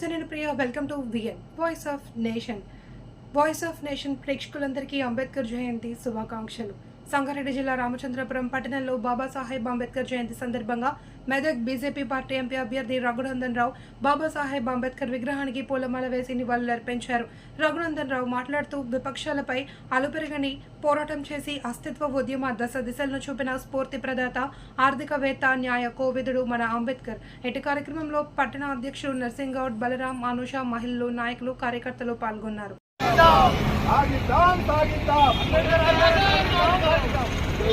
Priya welcome to VN voice of nation voice of nation ప్రేక్షకులందరికీ అంబేద్కర్ జయంతి శుభాకాంక్షలు. సంగారెడ్డి జిల్లా రామచంద్రపురం పట్టణంలో బాబాసాహెబ్ అంబేద్కర్ జయంతి సందర్భంగా మెదక్ బీజేపీ పార్టీ ఎంపీ అభ్యర్థి రఘునందన్ రావు బాబాసాహెబ్ అంబేద్కర్ విగ్రహానికి పూలమాల వేసి నివాళులర్పించారు. రఘునందన్ రావు మాట్లాడుతూ విపక్షాలపై అలుపెరగని పోరాటం చేసి అస్తిత్వ ఉద్యమ దశ దిశలను చూపిన స్ఫూర్తి ప్రదాత ఆర్థికవేత్త న్యాయ కోవిదుడు మన అంబేద్కర్. ఇటు కార్యక్రమంలో పట్టణ అధ్యక్షుడు నర్సింగౌడ్ బలరాం అనుష మహిళలు నాయకులు కార్యకర్తలు పాల్గొన్నారు.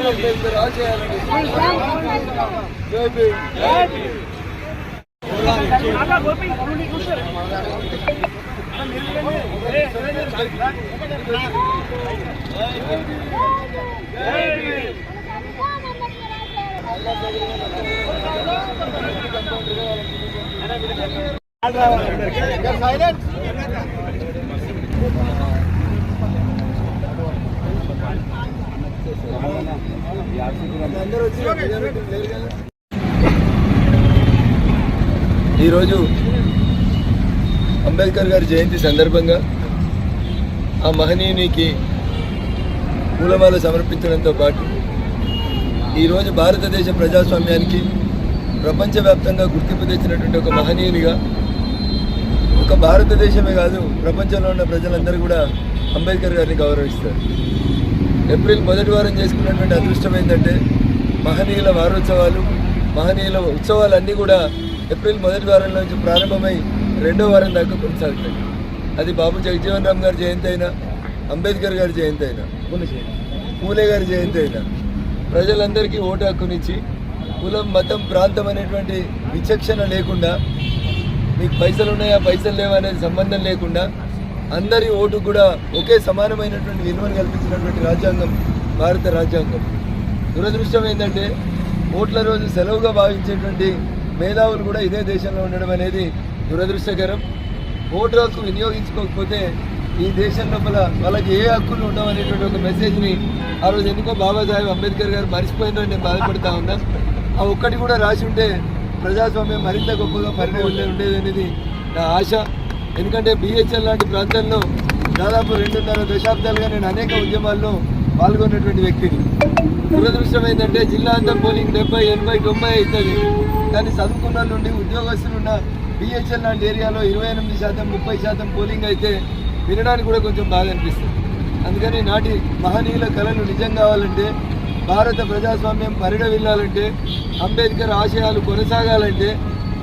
సైలెంట్ ఆచార్యుడు జై భీమ్ జై భీమ్ అందరూ వచ్చి ఈరోజు అంబేద్కర్ గారి జయంతి సందర్భంగా ఆ మహనీయునికి పూలమాల సమర్పించడంతో పాటు ఈరోజు భారతదేశ ప్రజాస్వామ్యానికి ప్రపంచవ్యాప్తంగా గుర్తింపు తెచ్చినటువంటి ఒక మహనీయునిగా ఒక భారతదేశమే కాదు ప్రపంచంలో ఉన్న ప్రజలందరూ కూడా అంబేద్కర్ గారిని గౌరవిస్తారు. ఏప్రిల్ మొదటి వారం చేసుకున్నటువంటి అదృష్టం ఏంటంటే మహనీయుల వారోత్సవాలు మహనీయుల ఉత్సవాలన్నీ కూడా ఏప్రిల్ మొదటి వారం నుంచి ప్రారంభమై రెండో వారం దాకా కొనసాగుతాయి. అది బాబు జగజీవన్ రామ్ గారి జయంతి అయినా అంబేద్కర్ గారి జయంతి అయినా పూలే గారి జయంతి అయినా ప్రజలందరికీ ఓటు హక్కునిచ్చి కులం మతం ప్రాంతం అనేటువంటి విచక్షణ లేకుండా మీకు పైసలు ఉన్నాయా పైసలు లేవా అనేది సంబంధం లేకుండా అందరి ఓటు కూడా ఒకే సమానమైనటువంటి విలువను కల్పించినటువంటి రాజ్యాంగం భారత రాజ్యాంగం. దురదృష్టం ఏంటంటే ఓట్ల రోజు సెలవుగా భావించేటువంటి మేధావులు కూడా ఇదే దేశంలో ఉండడం అనేది దురదృష్టకరం. ఓటు వినియోగించుకోకపోతే ఈ దేశం లోపల వాళ్ళకి ఏ హక్కులు ఉండవు అనేటువంటి ఒక మెసేజ్ని ఆ రోజు ఎందుకో బాబాసాహెబ్ అంబేద్కర్ గారు మర్చిపోయిందని నేను బాధపడతా ఉన్నా. ఆ ఒక్కటి కూడా రాసి ఉంటే ప్రజాస్వామ్యం మరింత గొప్పగా పరిణామం ఉండేది అనేది నా ఆశ. ఎందుకంటే బిహెచ్ఎల్ లాంటి ప్రాంతాల్లో దాదాపు రెండున్నర దశాబ్దాలుగా నేను అనేక ఉద్యమాల్లో పాల్గొన్నటువంటి వ్యక్తిని. దురదృష్టం ఏంటంటే జిల్లా అంతా పోలింగ్ డెబ్బై ఎనభై తొంభై అవుతుంది. కానీ చదువుకున్న నుండి ఉద్యోగస్తులున్న బిహెచ్ఎల్ లాంటి ఏరియాలో ఇరవై ఎనిమిది శాతం ముప్పై శాతం పోలింగ్ అయితే వినడానికి కూడా కొంచెం బాగా అనిపిస్తుంది. అందుకని నాటి మహనీయుల కళలు నిజం కావాలంటే భారత ప్రజాస్వామ్యం పరిడవిల్లాలంటే అంబేద్కర్ ఆశయాలు కొనసాగాలంటే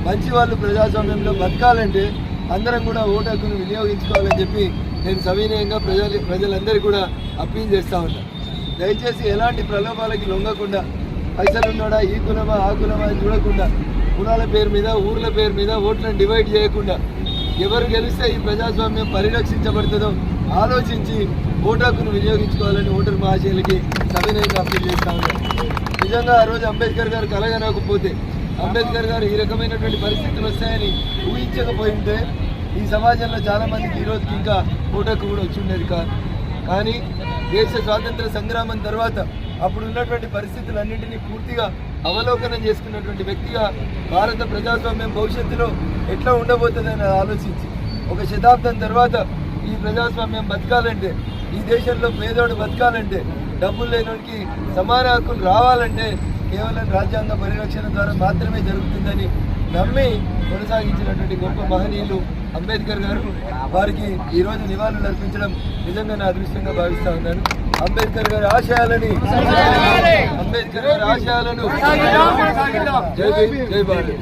మంచి వాళ్ళు ప్రజాస్వామ్యంలో బతకాలంటే అందరం కూడా ఓటు హక్కును వినియోగించుకోవాలని చెప్పి నేను సవినయంగా ప్రజలు ప్రజలందరికీ కూడా అప్పీల్ చేస్తా ఉన్నా. దయచేసి ఎలాంటి ప్రలోభాలకి లొంగకుండా పైసలు ఉన్నాడా ఈ కులమా ఆ కులమా అని చూడకుండా కులాల పేరు మీద ఊర్ల పేరు మీద ఓట్లను డివైడ్ చేయకుండా ఎవరు గెలిస్తే ఈ ప్రజాస్వామ్యం పరిరక్షించబడుతుందో ఆలోచించి ఓటు హక్కును వినియోగించుకోవాలని ఓటర్ మహాశయులకి సవినయంగా అప్పీల్ చేస్తా ఉన్నాను నిజంగా ఆ రోజు అంబేద్కర్ గారు కలగనకపోతే అంబేద్కర్ గారు ఈ రకమైనటువంటి పరిస్థితులు వస్తాయని ఊహించకపోయి ఉంటే ఈ సమాజంలో చాలామందికి ఈరోజుకి ఈ రోజుకి ఇంకా ఓటకు కూడా వచ్చి ఉండేది కాదు. కానీ దేశ స్వాతంత్ర సంగ్రామం తర్వాత అప్పుడు ఉన్నటువంటి పరిస్థితులన్నింటినీ పూర్తిగా అవలోకనం చేసుకున్నటువంటి వ్యక్తిగా భారత ప్రజాస్వామ్యం భవిష్యత్తులో ఎట్లా ఉండబోతుందని ఆలోచించి ఒక శతాబ్దం తర్వాత ఈ ప్రజాస్వామ్యం బతకాలంటే ఈ దేశంలో పేదోడు బతకాలంటే డబ్బులు లేనోడికి సమాన హక్కులు రావాలంటే కేవలం రాజ్యాంగ పరిరక్షణ ద్వారా మాత్రమే జరుగుతుందని నమ్మి కొనసాగించినటువంటి గొప్ప మహనీయులు అంబేద్కర్ గారు వారికి ఈరోజు నివాళులు అర్పించడం నిజంగా నా అదృష్టంగా భావిస్తా ఉన్నాను. అంబేద్కర్ గారి ఆశయాలని అంబేద్కర్ గారి ఆశయాలను జై జై భారత్.